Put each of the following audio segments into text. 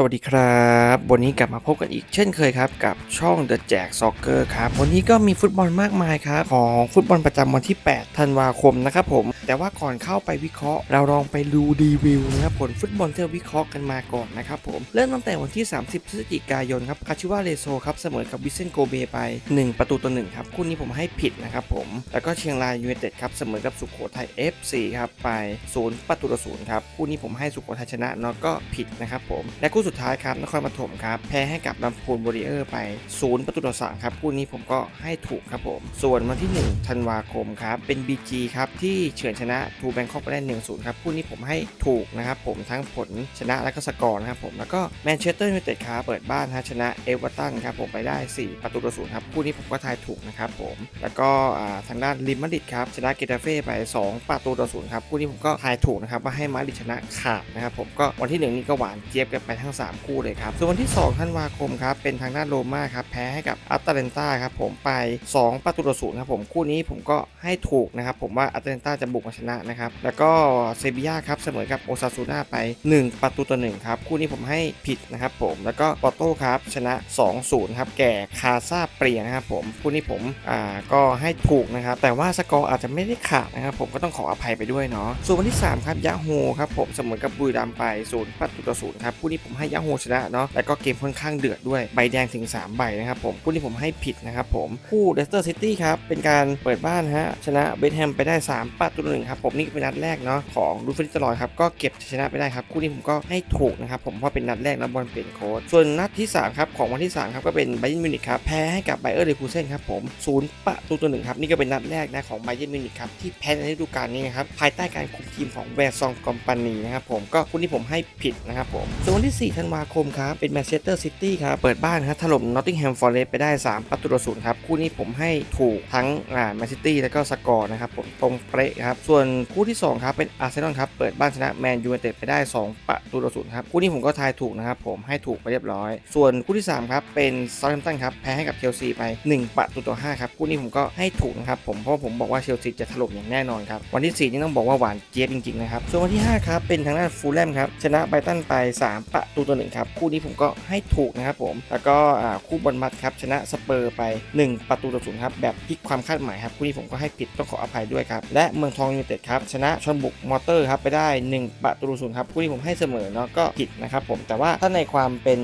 สวัสดีครับ วันนี้กลับมาพบกันอีกเช่นเคยครับกับช่อง The Jack Soccer ครับวันนี้ก็มีฟุตบอลมากมายครับของฟุตบอลประจำวันที่ 8 ธันวาคมนะครับผม แต่ว่าก่อนเข้าไปวิเคราะห์ เราลองไปดูรีวิวนะครับผลฟุตบอลที่เราวิเคราะห์กันมาก่อนนะครับผมเริ่มตั้งแต่วันที่ 30 พฤศจิกายนครับคาชิวาเลโซครับเสมอกับวิเซนโกเบไป 1 ประตูต่อ1ครับคู่นี้ผมให้ผิดนะครับผมแล้วก็เชียงรายยูไนเต็ดครับเสมอกับสุโขทัย FC ครับไป0ประตูต่อ0ครับคู่นี้ผมให้สุโขทัยชนะเนาะก็ผิดนะครับผมและคู่สุดท้ายครับนครปฐมครับแพ้ให้กับลำพูนบริเออร์ไป 0 ประตูต่อ3ครับคู่นี้ผมก็ให้ถูกครับผม ส่วนวันที่ 1 ธันวาคมครับเป็น BG ครับที่เฉือนชนะทูแบงคอกไปได้1-0ครับคู่นี้ผมให้ถูกนะครับผมทั้งผลชนะและก็สกอร์นะครับผมแล้วก็แมนเชสเตอร์ยูไนเต็ดครับเปิดบ้านฮะชนะเอเวอร์ตันครับผมไปได้ 4 ประตูต่อ0ครับคู่นี้ผมก็ทายถูกนะครับผมแล้วก็ทางด้านลิมมาดริดครับชนะเกตาเฟ่ไป 2 ประตูต่อ0ครับคู่นี้ผมก็ทายถูกนะครับว่าให้มาดริดชนะขาดนะครับผมก็วันที่หนึ่งนี่ก็หวานเจี๊ยบกันไปทั้ง3 คู่เลยครับ ส่วนวันที่ 2 ธันวาคมครับ เป็นทางด้านโรม่าครับ แพ้ให้กับอัตแลนตาครับผมไป 2 ประตูต่อ0ครับผม คู่นี้ผมก็ให้ถูกนะครับ ผมว่าอัตแลนตาจะบุกมาชนะนะครับ แล้วก็เซบียาครับ เสมอกับโอซาซูน่าไป 1 ประตูต่อ1ครับ คู่นี้ผมให้ผิดนะครับผม แล้วก็ปอโต้ครับชนะ 2-0 ครับ แก่คาซาเปรียนะครับผม คู่นี้ผมอ่าก็ให้ถูกนะครับ แต่ว่าสกอร์อาจจะไม่ได้ขาดนะครับ ผมก็ต้องขออภัยไปด้วยเนาะ ส่วนวันที่3ครับยาโฮครับผมเสมอกับบุรีรัมย์ไป0ประตูต่อ0ครับ คู่นี้ผมให้ยาโฮชนะเนาะแล้วก็เกมค่อนข้างเดือดด้วยใบแดงถึง 3 ใบนะครับผมคู่นี้ผมให้ผิดนะครับผมคู่เลสเตอร์ซิตี้ครับเป็นการเปิดบ้านฮะชนะเบธแฮมไปได้ 3ประตูต่อหนึ่งครับผมนี่เป็นนัดแรกเนาะของลูฟิสตลอยครับก็เก็บชนะไปได้ครับคู่นี้ผมก็ให้ถูกนะครับผมเพราะเป็นนัดแรกนะบอลเปลี่ยนโค้ดส่วนนัดที่3ครับของวันที่3ครับก็เป็นไบเยนมิวนิกครับแพ้ให้กับไบเออร์เลคูเซนครับผมศูนย์ประตูต่อหนึ่งครับนี่ก็เป็นนัดแรกนะของไบเยนมิวนิกครับที่แพ้ในฤดูกาลนี้ครับภายใต้การคุมทีมของแวร์ซองกอมปานีนะครับผมก็คู่นี้ผมให้ผิดนะครับผมส่วนวันที่4 ธันวาคมครับ เป็นแมนเชสเตอร์ซิตี้ครับ เปิดบ้านครับถล่มนอตติงแฮมฟอร์เรสต์ไปได้ 3 ประตูต่อศูนย์ครับ คู่นี้ผมให้ถูกทั้งอ่าแมนซิตี้แล้วก็สกอร์นะครับผมตรงเป๊ะครับ ส่วนคู่ที่ 2 ครับ เป็นอาร์เซนอลครับ เปิดบ้านชนะแมนยูไนเต็ดไปได้ 2 ประตูต่อศูนย์ครับ คู่นี้ผมก็ทายถูกนะครับผมให้ถูกไปเรียบร้อย ส่วนคู่ที่ 3 ครับ เป็นซาร์แฮมตันครับแพ้ให้กับเชลซีไป 1 ประตูต่อ5ครับคู่นี้ผมก็ให้ถูกนะครับผมเพราะผมบอกว่าเชลซีจะถล่มอย่างแน่นอนครับวันที่4นี่ต้องบอกว่าหวานเจี๊ยบจริงๆนะครับส่วนวันที่5ครับเป็นทางด้านฟูลแลมครับชนะไบตันไป 3 ประตูต่อ1ครับคู่นี้ผมก็ให้ถูกนะครับผมแล้วก็คู่บอลมัดครับชนะสเปอร์ไป 1 ประตูต่อศูนย์ครับแบบพลิกความคาดหมายครับคู่นี้ผมก็ให้ผิดต้องขออภัยด้วยครับและเมืองทองยูไนเต็ดครับชนะชนบุกมอเตอร์ครับไปได้ 1 ประตูต่อศูนย์ครับคู่นี้ผมให้เสมอเนาะก็ผิดนะครับผมแต่ว่าถ้าในความเป็น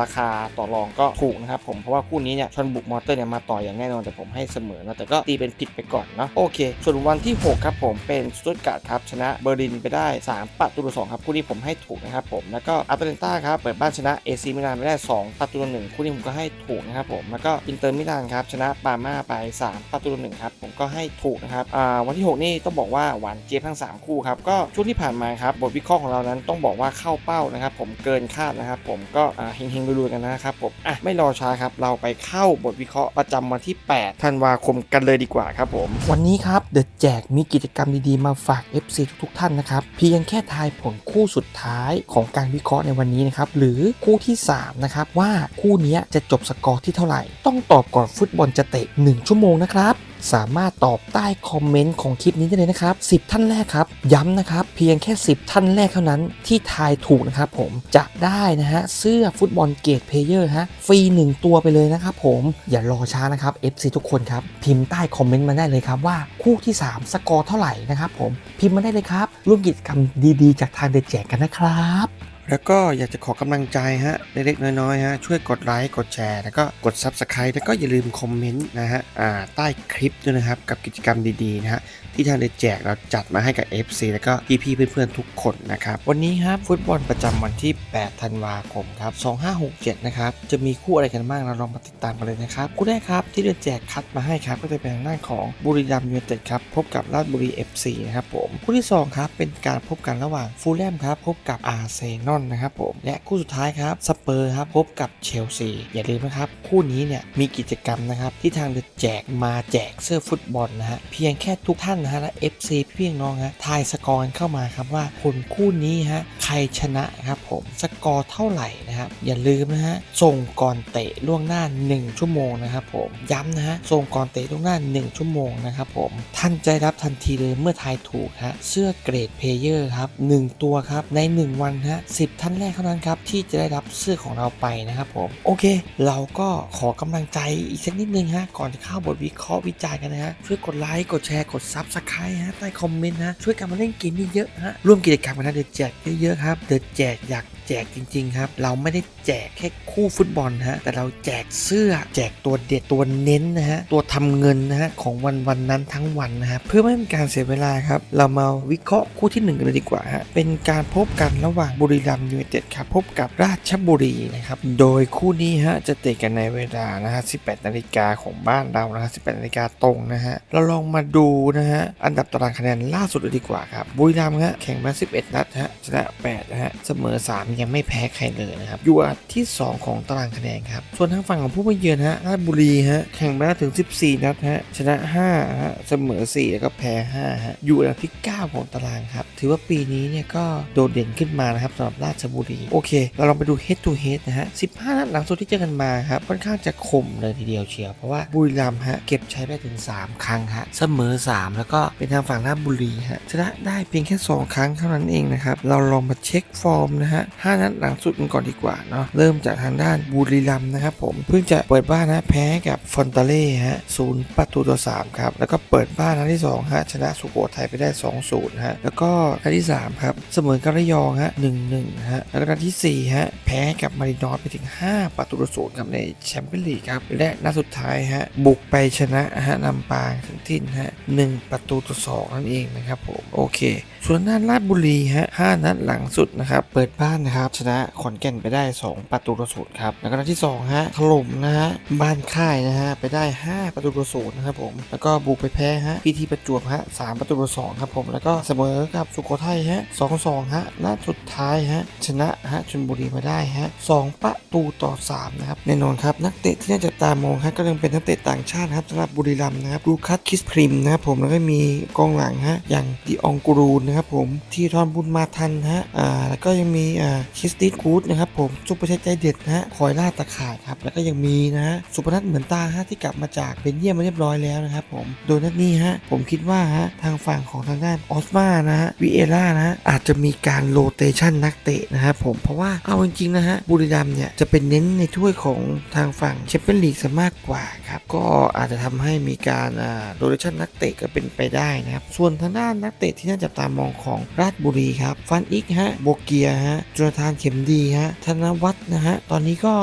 ราคาต่อรองก็ถูกนะครับผมเพราะว่าคู่นี้เนี่ยชนบุกมอเตอร์เนี่ยมาต่ออย่างแน่นอนแต่ผมให้เสมอเนาะแต่ก็ตีเป็นผิดไปก่อนเนาะโอเค ส่วนวันที่ 6 ครับผมเป็นสตุตการ์ดครับชนะเบอร์ลินไปได้ 3 ประตูต่อ2ครับคู่นี้ผมให้ถูกนะครับผมแล้วก็อัตแลนตาาครับเปิดบ้านชนะเอซีมิลานไปได้ 2 ประตูต่อ1คู่นี้ผมก็ให้ถูกนะครับผมแล้วก็อินเตอร์มิลานครับชนะปาร์มาไป 3 ประตูต่อ1ครับผมก็ให้ถูกนะครับอ่าวันที่ 6 นี่ต้องบอกว่าหวานเจี๊ยบทั้ง 3 คู่ครับก็ช่วงที่ผ่านมาครับบทวิเคราะห์ของเรานั้นต้องบอกว่าเข้าเป้านะครับผมเกินคาดนะครับผมก็อ่าเฮงๆรวยๆกันนะครับผมอะไม่รอช้าครับเราไปเข้าบทวิเคราะห์ประจำวันที่ 8 ธันวาคมกันเลยดีกว่าครับผมวันนี้ครับเดอะแจกมีกิจกรรมดีๆมาฝาก FC ทุกๆท่านนะครับเพียงแค่ทายผลคู่สุดท้ายของการวิเคราะห์ในวันนี้นะครับหรือคู่ที่3นะครับว่าคู่นี้จะจบสกอร์ที่เท่าไหร่ ต้องตอบก่อนฟุตบอลจะเตะ 1 ชั่วโมงนะครับสามารถตอบใต้คอมเมนต์ของคลิปนี้ได้เลยนะครับ 10 ท่านแรกครับ ย้ำนะครับ เพียงแค่ 10 ท่านแรกเท่านั้นที่ทายถูกนะครับผมจะได้นะฮะเสื้อฟุตบอลเกตเพเยอร์ฮะฟรี 1 ตัวไปเลยนะครับผมอย่ารอช้านะครับ FC ทุกคนครับ พิมพ์ใต้คอมเมนต์มาได้เลยครับว่าคู่ที่ 3 สกอร์เท่าไหร่นะครับผมพิมพ์มาได้เลยครับ ร่วมกิจกรรมดีๆ จากทางเดแจกกันนะครับ แล้วก็อยากจะขอกำลังใจฮะเล็กๆน้อยๆฮะช่วยกดไลค์กดแชร์แล้วก็กด Subscribe แล้วก็อย่าลืมคอมเมนต์นะฮะใต้คลิปด้วยนะครับกับกิจกรรมดีๆนะฮะ ที่ทางเดแจกเราจัดมาให้กับ FC แล้วก็พี่ๆเพื่อนๆทุกคนนะครับวันนี้ครับฟุตบอลประจำวันที่ 8 ธันวาคมครับ 2567 นะครับ จะมีคู่อะไรกันบ้างเราลองมาติดตามกันเลยนะครับคู่แรกครับที่เดแจกคัดมาให้ครับก็จะเป็นทางด้านของบุรีรัมย์ยูไนเต็ดครับพบกับราชบุรี FC นะครับผมคู่ที่สองครับเป็นการพบกันระหว่างฟูลแลมครับพบกับอาร์เซนอลนะครับผมและคู่สุดท้ายครับสเปอร์ครับพบกับเชลซีอย่าลืมนะครับคู่นี้เนี่ยมีกิจกรรมนะครับที่ทางเดแจกมาแจกเสื้อฟุตบอลนะฮะเพียงแค่ทุกท่านนะฮะและ FC พี่น้องฮะทายสกอร์เข้ามาครับว่าผลคู่นี้ฮะใครชนะครับผมสกอร์เท่าไหร่นะครับอย่าลืมนะฮะส่งก่อนเตะล่วงหน้า 1 ชั่วโมงนะครับผมย้ำนะฮะส่งก่อนเตะล่วงหน้า 1 ชั่วโมงนะครับผมท่านจะรับทันทีเลยเมื่อทายถูกฮะเสื้อเกรดเพเยอร์ครับ1ตัวครับใน 1 วันฮะ10 ท่านแรกเท่านั้นครับที่จะได้รับเสื้อของเราไปนะครับผมโอเค เราก็ขอกำลังใจอีกสักนิดนึงฮะก่อนจะเข้าบทวิเคราะห์วิจารณ์กันนะฮะช่วยกดไลค์กดแชร์กดซับสไครต์ฮะใต้คอมเมนต์นะช่วยกันมาเล่นเกมเยอะๆฮะร่วมกิจกรรมกันนะเดือดแจกเยอะๆครับเดือดแจกอยาก แจกจริง ๆ ครับ เราไม่ได้แจกแค่คู่ฟุตบอลฮะแต่เราแจกเสื้อแจกตัวเด็ดตัวเน้นนะฮะตัวทำเงินนะฮะของวันวันนั้นทั้งวันนะฮะเพื่อไม่ให้เป็นการเสียเวลาครับ เรามาวิเคราะห์คู่ที่หนึ่งกันเลยดีกว่าฮะเป็นการพบกันระหว่างบุรีรัมย์ยูไนเต็ดครับพบกับราชบุรีนะครับโดยคู่นี้ฮะจะเตะกันในเวลานะฮะ18นาฬิกาของบ้านเรานะฮะ18นาฬิกาตรงนะฮะเราลองมาดูนะฮะอันดับตารางคะแนนล่าสุดเลยดีกว่าครับบุรีรัมย์ฮะแข่งมา 11 นัดฮะชนะ8นะฮะเสมอ 3ยังไม่แพ้ใครเลยนะครับอยู่อันดับที่ 2 ของตารางคะแนนครับ ส่วนทางฝั่งของผู้มาเยือนฮะราชบุรีฮะแข่งมาถึง 14 นัดฮะชนะ5ฮะเสมอ 4 แล้วก็แพ้5ฮะอยู่อันดับที่ 9 ของตารางครับ ถือว่าปีนี้เนี่ยก็โดดเด่นขึ้นมานะครับสำหรับราชบุรี โอเค เราลองไปดู head to head นะฮะ 15 นัดหลังสุดที่เจอกันมาครับค่อนข้างจะคมเลยทีเดียวเชียวเพราะว่าบุรีรัมย์ฮะเก็บใช้ได้ถึง 3 ครั้งฮะเสมอ 3 แล้วก็เป็นทางฝั่งราชบุรีฮะชนะได้เพียงแค่ 2 ครั้งเท่านั้นเองนะครับเราลองมาเช็คฟอร์มนะฮะ5 นัดหลังสุดกันก่อนดีกว่าเนาะเริ่มจากทางด้านบุรีรัมนะครับผมเพิ่งจะเปิดบ้านนะแพ้กับฟอนตาเล่ฮะศูนย์ประตูต่อ3ครับแล้วก็เปิดบ้านนัดที่2ฮะชนะสุโขทัยไปได้ 2-0ฮะแล้วก็นัดที่3ครับเสมอกับระยองฮะ1-1ฮะแล้วก็นัดที่4ฮะแพ้กับมารินอสไปถึง 5 ประตูต่อศูนย์ครับในแชมเปี้ยนลีกครับและนัดสุดท้ายฮะบุกไปชนะฮะลำปางถึงที่ฮะ1ประตูต่อ2นั่นเองนะครับผมโอเค ส่วนด้านราชบุรีฮะ5นัดหลังสุดนะครับเปิดบ้านนะครับชนะขอนแก่นไปได้ 2 ประตูต่อศูนย์ครับแล้วก็นัดที่2ฮะถล่มนะฮะบ้านค่ายนะฮะไปได้ 5 ประตูต่อศูนย์นะครับผมแล้วก็บุกไปแพ้ฮะพีทีประจวบฮะ3ประตูต่อ2ครับผมแล้วก็เสมอกับสุโขทัยฮะ2-2ฮะนัดสุดท้ายฮะชนะฮะชลบุรีมาได้ฮะ2ประตูต่อ3นะครับแน่นอนครับนักเตะที่น่าจะตามองฮะก็ยังเป็นนักเตะต่างชาติครับสำหรับบุรีรัมย์นะครับลูคัสคิสพริมนะครับผมแล้วก็มีกองหลังฮะอย่างดิอองกูรูนนะครับผมที่ทอนบุญมาทันฮะอ่าแล้วก็ยังมีอ่าคิสติสกูดนะครับผมซุปเปอร์เชฟใจเด็ดนะฮะคอยล่าตะข่ายครับแล้วก็ยังมีนะฮะสุพนัทเหมือนตาฮะที่กลับมาจากเบนเยียมมาเรียบร้อยแล้วนะครับผมโดยนัดนี้ฮะผมคิดว่าฮะทางฝั่งของทางด้านออสมานะฮะวิเอล่านะฮะอาจจะมีการโรเตชันนักเตะนะครับผมเพราะว่าเอาจริงๆนะฮะบุรีรัมเนี่ยจะเป็นเน้นในถ้วยของทางฝั่งแชมเปี้ยนลีกซะมากกว่าครับก็อาจจะทำให้มีการอ่าโรเตชันนักเตะก็เป็นไปได้นะครับส่วนทางด้านนักเตะที่น่าจับตามองของราชบุรีครับฟันอิกฮะโบเกียฮะจลธานเข็มดีฮะธนวัฒน์นะฮะตอนนี้ก็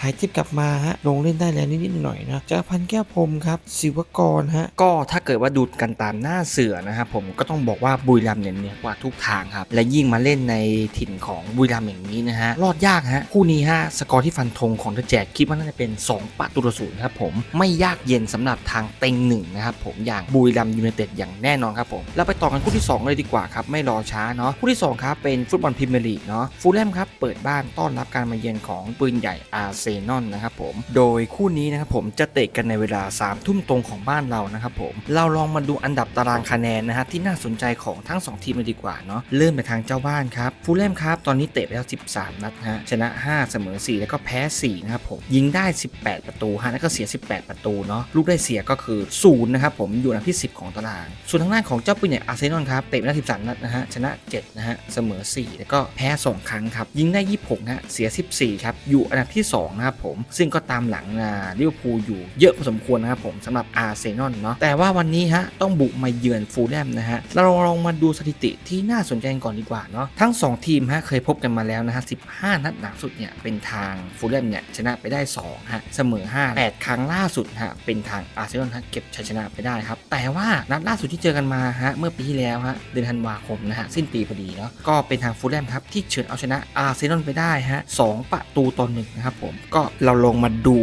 หายเจ็บกลับมาฮะลงเล่นได้แล้วนิดๆหน่อยๆนะจักรพันธ์แก้วพรมครับศิวกรฮะก็ถ้าเกิดว่าดูกันตามหน้าเสือนะครับผมก็ต้องบอกว่าบุรีรัมย์เนี่ยเหนือกว่าทุกทางครับและยิ่งมาเล่นในถิ่นของบุรีรัมย์อย่างนี้นะฮะรอดยากฮะคู่นี้ฮะสกอร์ที่ฟันธงของเดอแจกคิดว่าน่าจะเป็น 2ประตูต่อศูนย์ครับผมไม่ยากเย็นสำหรับทางเต็งหนึ่งนะครับผมอย่างบุรีรัมย์ยูไนเต็ดอย่างแน่นอนครับผมเราไปต่อกันคู่ที่2เลยดีกว่าครับไม่รอช้าเนาะคู่ที่2ครับเป็นฟุตบอลพรีเมียร์ลีกเนาะฟูลแลมครับเปิดบ้านต้อนรับการมาเยือนของปืนใหญ่อาร์เซนอลนะครับผม โดยคู่นี้นะครับผมจะเตะกันในเวลา3ามทุ่มตรงของบ้านเรานะครับผม เราลองมาดูอันดับตารางคะแนนนะฮะที่น่าสนใจของทั้ง 2 ทีมเลยดีกว่าเนาะ เริ่มไปทางเจ้าบ้านครับ ฟูลแลมครับตอนนี้เตะไปแล้ว 13 นัดฮะ ชนะ 5 เสมอ 4 แล้วก็แพ้ 4 นะครับผม ยิงได้ 18 ประตูฮะแล้วก็เสีย 18 ประตูเนาะ ลูกได้เสียก็คือ0นะครับผม อยู่อันดับที่ 10 ของตาราง ส่วนทางด้านของเจ้าปืนใหญ่อาร์เซนอลครับ เตะไปแล้ว 13 นัดนะฮะ ชนะ 7 นะฮะ เสมอ 4 แล้วก็แพ้ 2ครั้งครับ ยิงได้ 26ฮะเสีย 14 ครับ อยู่อันดับที่ 2 นะครับผม ซึ่งก็ตามหลังอ่าลิเวอร์พูลอยู่เยอะพอสมควรนะครับผมสำหรับอาร์เซนอลเนาะ แต่ว่าวันนี้ฮะ ต้องบุกมาเยือนฟูลแลมนะฮะ เราลองมาดูสถิติที่น่าสนใจก่อนดีกว่าเนาะ ทั้ง 2 ทีมฮะเคยพบกันมาแล้วนะฮะ 15 นัดหลังสุดเนี่ยเป็นทางฟูลแลมเนี่ยชนะไปได้2ฮะ เสมอ 5 8 ครั้งล่าสุดฮะ เป็นทางอาร์เซนอลฮะเก็บชัยชนะไปได้ครับ แต่ว่านัดล่าสุดที่เจอกันมาฮะ เมื่อปีที่แล้วฮะ เดือนธันวาคมนะฮะ สิ้นปีพอดีเนาะ ก็เป็นทางฟูลแลมครับที่เฉือนเอาชนะอาร์เซนอลไปได้ฮะสองประตูต่อหนึ่งนะครับผมก็เราลงมาดู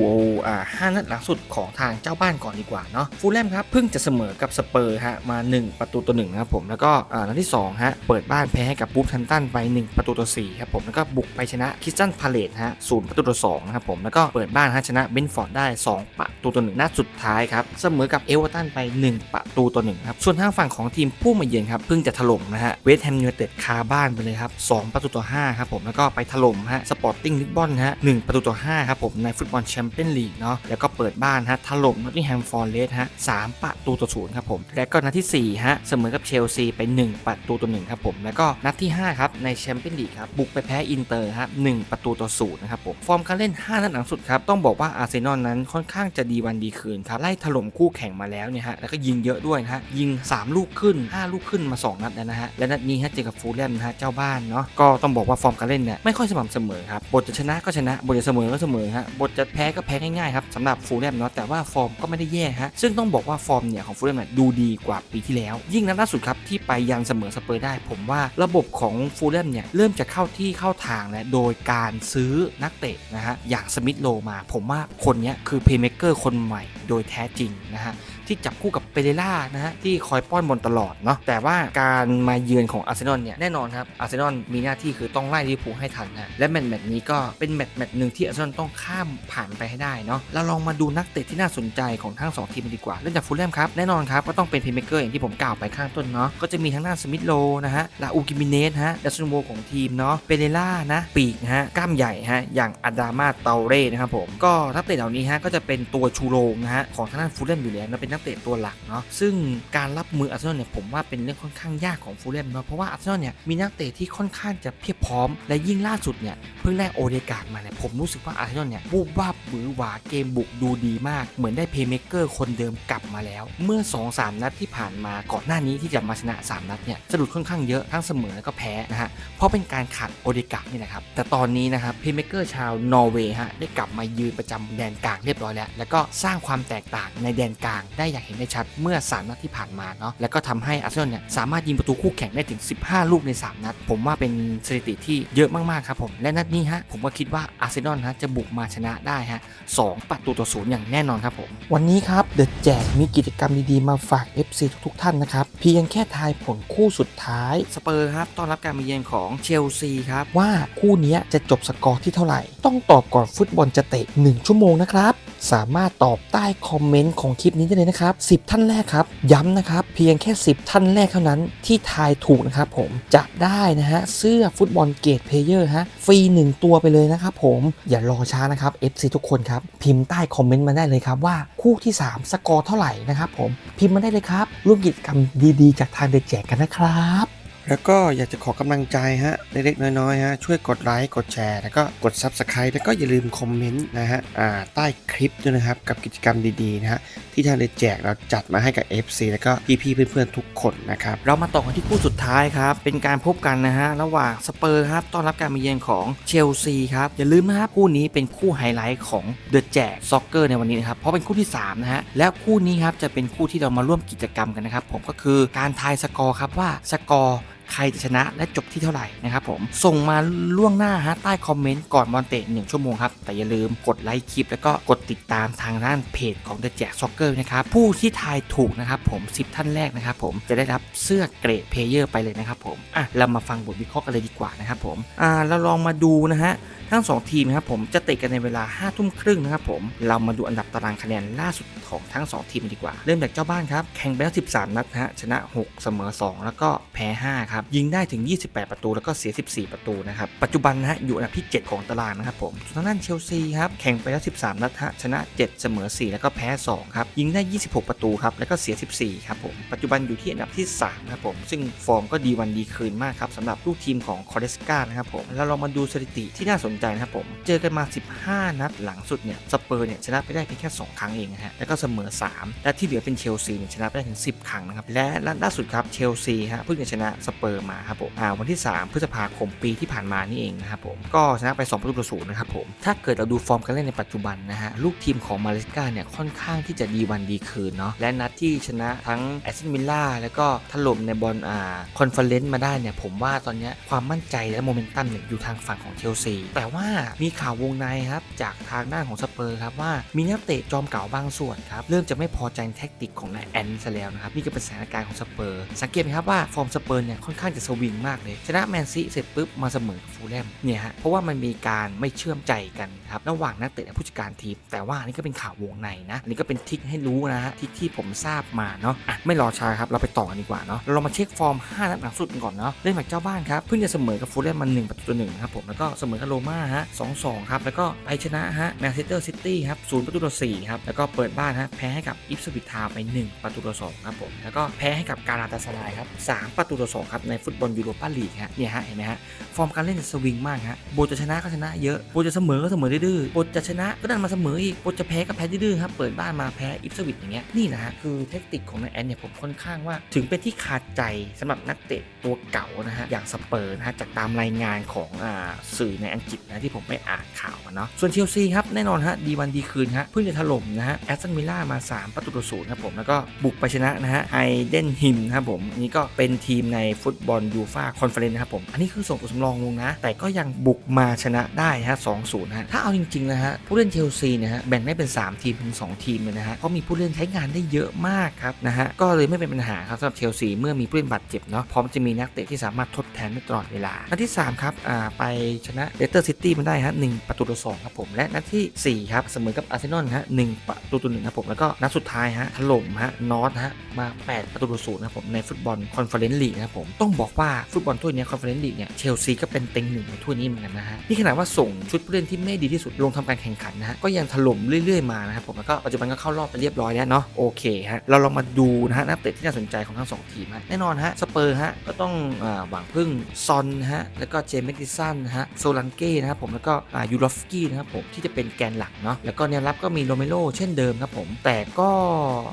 อ่าห้านัดหลังสุดของทางเจ้าบ้านก่อนดีกว่าเนาะฟูลแลมครับเพิ่งจะเสมอกับสเปอร์ฮะมา 1 ประตูต่อหนึ่งนะครับผมแล้วก็อ่านัดที่2ฮะเปิดบ้านแพ้ให้กับบูฟทันตันไป 1 ประตูต่อ4ครับผมแล้วก็บุกไปชนะคิสตันพาเลตฮะศูนย์ประตูต่อ2นะครับผมแล้วก็เปิดบ้านฮะชนะเบนฟอร์ดได้ 2 ประตูต่อหนึ่งนัดสุดท้ายครับเสมอกับเอเวอร์ตันไป 1 ประตูต่อหนึ่งครับส่วนทางฝั่งของทีมผู้มาเยือนครับเพิ่งจะจะถล่มนะฮะเวสต์แฮมยูไนเต็ดคาบ้านไปเลยครับ2ประตูต่อ5ครับผมแล้วก็ไปถล่มฮะสปอร์ติ้งลิสบอนฮะ1ประตูต่อ5ครับผมในฟุตบอลแชมเปี้ยนลีกเนาะแล้วก็เปิดบ้านฮะถล่มนอตติงแฮมฟอร์เรสฮะ3ประตูต่อ0ครับผมและก็นัดที่4ฮะเสมอกับเชลซีไป 1 ประตูต่อ1ครับผมแล้วก็นัดที่5ครับในแชมเปี้ยนลีกครับบุกไปแพ้อินเตอร์ครับ1ประตูต่อ0นะครับผมฟอร์มการเล่น 5 นัดหลังสุดครับต้องบอกว่าอาร์เซนอลนั้นค่อนข้างจะดีวันดีคืนครับไล่ถล่มคู่แข่งมาแล้วเนี่ยฮะแล้วก็ยิงเยอะด้วยนะฮะยิง 3 ลูกขึ้น 5 ลูกขึ้นมา 2 นัดแล้วนะฮะและนัดนี้ฮะเจอกับฟูลแลมนะฮะเจ้าบ้านเนาะก็ต้องบอกว่าฟอร์มการเล่นเนี่ยไม่ค่อยสม่ำเสมอครับบทจะชนะก็ชนะบทจะเสมอก็เสมอฮะบทจะแพ้ก็แพ้ง่ายๆครับสำหรับฟูลแลมเนาะแต่ว่าฟอร์มก็ไม่ได้แย่ฮะซึ่งต้องบอกว่าฟอร์มเนี่ยของฟูลแลมเนี่ยดูดีกว่าปีที่แล้ว ยิ่งนัดล่าสุดครับที่ไปยันเสมอสเปอร์ได้ ผมว่าระบบของฟูลแลมเนี่ยเริ่มจะเข้าที่เข้าทางแล้วโดยการซื้อนักเตะนะฮะอย่างสมิธโลมา ผมว่าคนเนี้ยคือเพย์เมเกอร์คนใหม่โดยแท้จริงนะฮะ ที่จับคู่กับเปเรล่านะฮะที่คอยป้อนบอลตลอดเนาะแต่ว่าการมาเยือนของอาร์เซนอลเนี่ยแน่นอนครับอาร์เซนอลมีหน้าที่คือต้องไล่ลิเวอร์พูลให้ทันนะและแมตช์แมตช์นี้ก็เป็นแมตช์แมตช์หนึ่งที่อาร์เซนอลต้องข้ามผ่านไปให้ได้เนาะเราลองมาดูนักเตะที่น่าสนใจของทั้งสองทีมดีกว่าเริ่มจากฟูลแลมครับแน่นอนครับก็ต้องเป็นเพย์เมเกอร์อย่างที่ผมกล่าวไปข้างต้นเนาะก็จะมีทั้งหน้านสมิธโลนะฮะลาอูกิมิเนสฮะดัชนโวของทีมเนาะเปเรล่านะปีกนะฮะกล้ามใหญ่ฮะอย่างอาดามาเตาเร่นะครับผมก็นักเตะเหล่านี้ฮะก็จะเป็นตัวชูโรงนะฮะของทางด้านฟูลแลมอยู่แล้วนะเป็นนักเตะตัวหลักเนาะซึ่งการรับมืออาร์เซนอลเนี่ยผมว่าเป็นเรื่องค่อนข้างยากของฟูลแลมเนาะเพราะว่าอาร์เซนอลเนี่ยมีนักเตะที่ค่อนข้างจะเพียบพร้อม และยิ่งล่าสุดเนี่ยเพิ่งได้โอเดกาดมาเนี่ยผมรู้สึกว่าอาร์เซนอลเนี่ยวูบวาบหวือหวาเกมบุกดูดีมาก เหมือนได้เพย์เมเกอร์คนเดิมกลับมาแล้ว เมื่อ 2-3 นัดที่ผ่านมาก่อนหน้านี้ที่จะมาชนะ 3 นัดเนี่ยสะดุดค่อนข้างเยอะทั้งเสมอแล้วก็แพ้นะฮะเพราะเป็นการขาดโอเดกาดนี่แหละครับแต่ตอนนี้นะครับเพย์เมเกอร์ชาวนอร์เวย์ฮะได้กลับมายืนประจำแดนกลางเรียบร้อยแล้ว แล้วก็สร้างความแตกต่างในแดนกลางได้อย่างเห็นได้ชัดเมื่อ 3 นัดที่ผ่านมาเนาะแล้วก็ทำให้อาร์เซนอลเนี่ยสามารถยิงประตูคู่แข่งได้ถึง 15 ลูกใน 3 นัด ผมว่าเป็นสถิติที่เยอะมากๆครับผมและนัดนี้ฮะผมก็คิดว่าอาร์เซนอลฮะจะบุกมาชนะได้ฮะสองประตูต่อศูนย์อย่างแน่นอนครับผมวันนี้ครับเดอะแจกมีกิจกรรมดีๆมาฝาก FC ทุกๆท่านนะครับเพียงแค่ทายผลคู่สุดท้ายสเปอร์ครับต้อนรับการมาเยือนของเชลซีครับว่าคู่เนี้ยจะจบสกอร์ที่เท่าไหร่ ต้องตอบก่อนฟุตบอลจะเตะ 1 ชั่วโมงนะครับ สามารถตอบใต้คอมเมนต์ของคลิปนี้ได้เลยนะครับ 10 ท่านแรกครับ ย้ำนะครับ เพียงแค่ 10 ท่านแรกเท่านั้นที่ทายถูกนะครับผมจะได้นะฮะเสื้อฟุตบอลเกตเพลเยอร์ฮะฟรี 1 ตัวไปเลยนะครับผมอย่ารอช้านะครับ FC ทุกคนครับ พิมพ์ใต้คอมเมนต์มาได้เลยครับว่าคู่ที่ 3 สกอร์เท่าไหร่นะครับผมพิมพ์มาได้เลยครับร่วมกิจกรรมดีๆ จากทางเด็กแจกกันนะครับ แล้วก็อยากจะขอกำลังใจฮะเล็กๆน้อยๆฮะช่วยกดไลค์กดแชร์แล้วก็กด Subscribe แล้วก็อย่าลืมคอมเมนต์นะฮะอ่าใต้คลิปด้วยนะครับกับกิจกรรมดีๆนะฮะที่ทางเดแจกเราจัดมาให้กับ FC แล้วก็พี่ๆเพื่อนๆทุกคนนะครับเรามาต่อกันที่คู่สุดท้ายครับเป็นการพบกันนะฮะระหว่างสเปอร์ครับต้อนรับการมาเยือนของเชลซีครับอย่าลืมนะครับคู่นี้เป็นคู่ไฮไลท์ของเดอะแจกซ็อกเกอร์ในวันนี้นะครับเพราะเป็นคู่ที่3นะฮะและคู่นี้ครับจะเป็นคู่ที่เรามาร่วมกิจกรรมกันนะครับผมก็คือการทายสกอร์ครับว่าสกอร์ ใครจะชนะและจบที่เท่าไหร่นะครับผมส่งมาล่วงหน้าฮะใต้คอมเมนต์ก่อนบอลเตะ1ชั่วโมงครับ แต่อย่าลืมกดไลค์คลิป แล้วก็กดติดตามทางด้านเพจของ The Jack Soccer นะครับผู้ที่ทายถูกนะครับผม 10 ท่านแรกนะครับผมจะได้รับเสื้อเกรดเพลเยอร์ไปเลยนะครับผมอะเรามาฟังบทวิเคราะห์กันเลยดีกว่านะครับผมอ่าเราลองมาดูนะฮะทั้ง 2 ทีมนะครับผมจะเตะกันในเวลา5ทุ่มครึ่งนะครับผมเรามาดูอันดับตารางคะแนนล่าสุดของทั้ง 2 ทีมดีกว่า เริ่มจากเจ้าบ้านครับแข่งไปแล้ว13 นัดนะฮะชนะ 6 เสมอ 2 แล้วก็แพ้5ครับยิงได้ถึง 28 ประตูแล้วก็เสีย 14 ประตูนะครับปัจจุบันนะฮะอยู่อันดับที่ 7 ของตารางนะครับผมส่วนทางด้านเชลซีครับแข่งไปแล้ว 13 นัดฮะชนะ 7 เสมอ 4 แล้วก็แพ้ 2 ครับ ยิงได้ 26 ประตูครับแล้วก็เสีย 14 ครับผมปัจจุบันอยู่ที่อันดับที่ 3 ครับผม ซึ่งฟอร์มก็ดีวันดีคืนมากครับสำหรับลูกทีมของคอเดสกานะครับผมแล้วเรามาดูสถิติที่น่าสนใจนะครับผมเจอกันมา 15 นัดหลังสุดเนี่ยสเปอร์เนี่ยชนะไปได้เพียงแค่ 2 ครั้งเองนะฮะแล้วก็เสมอ 3 และที่เหลือเป็นเชลซีเนี่ยชนะไปได้ถึง 10 ครั้งนะครับและล่าสุดครับเชลซีฮะเพิ่งจะชนะสเปอร์มาครับผมอ่าวันที่ 3 พฤษภาคมปีที่ผ่านมานี่เองนะครับผมก็ชนะไป2ประตูต่อศูนย์นะครับผมถ้าเกิดเราดูฟอร์มการเล่นในปัจจุบันนะฮะลูกทีมของมาเลสกาเนี่ยค่อนข้างที่จะดีวันดีคืนเนาะและนัดที่ชนะทั้งแอสตันวิลล่าแล้วก็ถล่มในบอลอ่าคอนเฟอเรนซ์มาได้เนี่ยผมว่าตอนนี้ความมั่นใจและโมเมนตัมเนี่ยอยู่ทางฝั่งของเชลซีแต่ว่ามีข่าววงในครับจากทางด้านของสเปอร์ครับว่ามีนักเตะจอมเก่าบางส่วนครับเริ่มจะไม่พอใจแท็กติกของนายแอนซะแล้วนะครับนี่ก็เป็นสถานการณ์ของสเปอร์สังเกตไหมครับว่าฟอร์มสเปอร์เนี่ยค่อนข้างจะสวิงมากเลย ชนะแมนซีเสร็จปุ๊บมาเสมอกับฟูลแลมเนี่ยฮะเพราะว่ามันมีการไม่เชื่อมใจกันครับระหว่างนักเตะและผู้จัดการทีม แต่ว่านนี้ก็เป็นข่าววงในนะอันนี้ก็เป็นทิกให้รู้นะฮะทิกที่ผมทราบมาเนาะอะไม่รอช้าครับเราไปต่อกันดีกว่าเนาะเราลองมาเช็คฟอร์ม 5 นัดหลังสุดกันก่อนเนาะเล่นแบบเจ้าบ้านครับเพิ่งจะเสมอกับฟูลแลมมา1ประตูต่อหนึ่งนะครับผมแล้วก็เสมอกับโรม่าฮะ2-2ครับแล้วก็ไปชนะฮะแมนเชสเตอร์ซิตี้ครับ0ประตูต่อ4ครับแล้วก็เปิดบ้านฮะแพ้ให้กับอิฟสวิททาวไป 1 ประตูต่อ2ครับผมแล้วก็แพ้ให้กับการาตาสลายครับ3ประตูต่อ2ครับในฟุตบอลยูโรปาลีกฮะเนี่ยฮะเห็นไหมฮะฟอร์มการเล่นสวิงมากฮะโบจะชนะก็ชนะเยอะโบจะเสมอก็เสมอดื้อโบจะชนะก็ดันมาเสมออีกโบจะแพ้ก็แพ้ดื้อครับเปิดบ้านมาแพ้อิฟสวิตอย่างเงี้ยนี่นะฮะคือเทคนิคของนายแอนเนี่ยผมค่อนข้างว่า ถึงเป็นที่ขาดใจสำหรับนักเตะตัวเก่านะฮะอย่างสเปอร์นะฮะจากตามรายงานของอ่าสื่อในอังกฤษนะที่ผมไปอ่านข่าวมาเนาะส่วนเชลซีครับแน่นอนฮะดีวันดีคืนฮะเพิ่งจะถล่มนะฮะแอสตันวิลล่ามา 3 ประตูต่อศูนย์ครับผมแล้วก็บุกไปชนะนะฮะไอเดนฮิมนะครับผมนนี้ก็เป็นทีมในฟุตบอลยูฟาคอนเฟอเรนซ์นะครับผม อันนี้คือส่งตัวสำรองลงนะ แต่ก็ยังบุกมาชนะได้ฮะ2-0ฮะ ถ้าเอาจริงๆนะฮะ ผู้เล่นเชลซีนี่ยฮะ แบ่งได้เป็น 3 ทีมถึง 2 ทีมเลยนะฮะเพราะมีผู้เล่นใช้งานได้เยอะมากครับนะฮะ ก็เลยไม่เป็นปัญหาครับสำหรับเชลซีเมื่อมีผู้เล่นบาดเจ็บเนาะ พร้อมจะมีนักเตะที่สามารถทดแทนได้ตลอดเวลา นัดที่ 3 ครับ อ่า ไปชนะเลสเตอร์ซิตี้มาได้ฮะหนึ่งประตูต่อสองครับผม และนัดทีสี่4ครับ เสมอกับอาร์เซนอลฮะหนึ่งประตูต่อหนึ่งครับผม แล้วก็นัดสุดท้ายฮะ ถล่มฮะ นอตฮะ มา 8 ประตูต่อศูนย์นะครับผม ในฟุตบอลคอนเฟอเรนซ์ลีกนะครับผมต้องบอกว่าฟุตบอลถ้วยเนี้คอนเฟอเรนซ์ลีกเนี่ยเชลซีก็เป็นเต็งหนึ่งในถ้วยนี้เหมือนกันนะฮะนี่ขนาดว่าส่งชุดผู้เล่นที่ไม่ดีที่สุดลงทำการแข่งขันนะฮะก็ยังถล่มเรื่อยๆมานะครับผมแล้วก็ปัจจุบันก็เข้ารอบไปเรียบร้อยแล้วเนาะโอเคฮะเราลองมาดูนะฮะนักเตะที่น่าสนใจของทั้งสองทีมฮะแน่นอนฮะสเปอร์ฮะก็ต้องอ่าหวังพึ่งซอนฮะแล้วก็เจมส์แมกดิสันฮะโซลันเก้นะครับผมแล้วก็อ่ายูโรฟสกี้นะครับผมที่จะเป็นแกนหลักเนาะแล้วก็แนวรับก็มีโรเมโรเช่นเดิมครับผมแต่ก็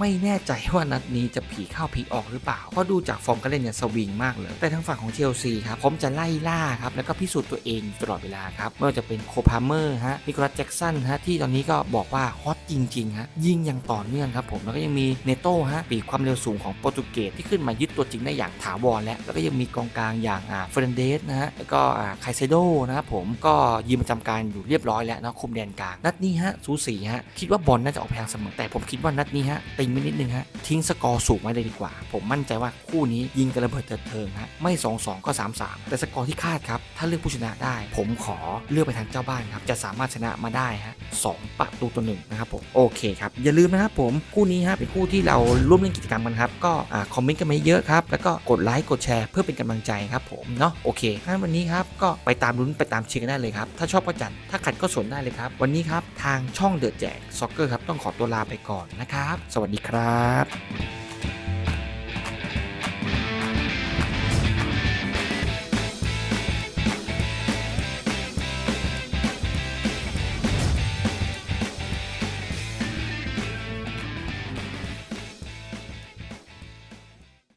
ไม่แน่ใจว่านัดนี้จะผีเข้าผีออกหรือเปล่าเพราะดูจากฟอร์มการเล่นเนี่ยสวิงมากเลย แต่ทางฝั่งของเชลซีครับผมจะไล่ล่าครับแล้วก็พิสูจน์ตัวเองตลอดเวลาครับไม่ว่าจะเป็นโคพาเมอร์ฮะนิโคลัสแจ็กสันฮะที่ตอนนี้ก็บอกว่าฮอตจริงๆฮะยิงอย่างต่อเนื่องครับผมแล้วก็ยังมีเนโต้ฮะปีกความเร็วสูงของโปรตุเกสที่ขึ้นมายึดตัวจริงได้อย่างถาวรแล้วแล้วก็ยังมีกองกลางอย่างอ่าเฟรนเดสนะฮะแล้วก็อ่าไคเซโดนะครับผมก็ยืนประจำการอยู่เรียบร้อยแล้วนะคุมแดนกลางนัดนี้ฮะสูสีฮะคิดว่าบอลน่าจะออกไปทางเสมอแต่ผมคิดว่านัดนี้ฮะติงไปนิดนึงฮะทิ้งสกอร์สูงไว้เลยดีกว่า ผมมั่นใจว่าคู่นี้ยิงกระเบิดเถิดเทิงฮะไม่ 2-2 ก็ 3-3 แต่สกอร์ที่คาดครับ ถ้าเลือกผู้ชนะได้ ผมขอเลือกไปทางเจ้าบ้านครับ จะสามารถชนะมาได้ฮะสองประตูต่อหนึ่งนะครับผมโอเคครับ อย่าลืมนะครับผม คู่นี้ฮะเป็นคู่ที่เราร่วมเล่นกิจกรรมกันครับ ก็คอมเมนต์กันมาเยอะครับ แล้วก็กดไลค์กดแชร์เพื่อเป็นกำลังใจครับผมเนาะโอเคงั้นวันนี้ครับก็ไปตามลุ้นไปตามเชียร์กันได้เลยครับถ้าชอบก็จัดถ้าขัดก็สนได้เลยครับวันนี้ครับทางช่องเดอะแจกซ็อกเกอร์ครับต้องขอตัวลาไปก่อนนะครับ สวัสดีครับ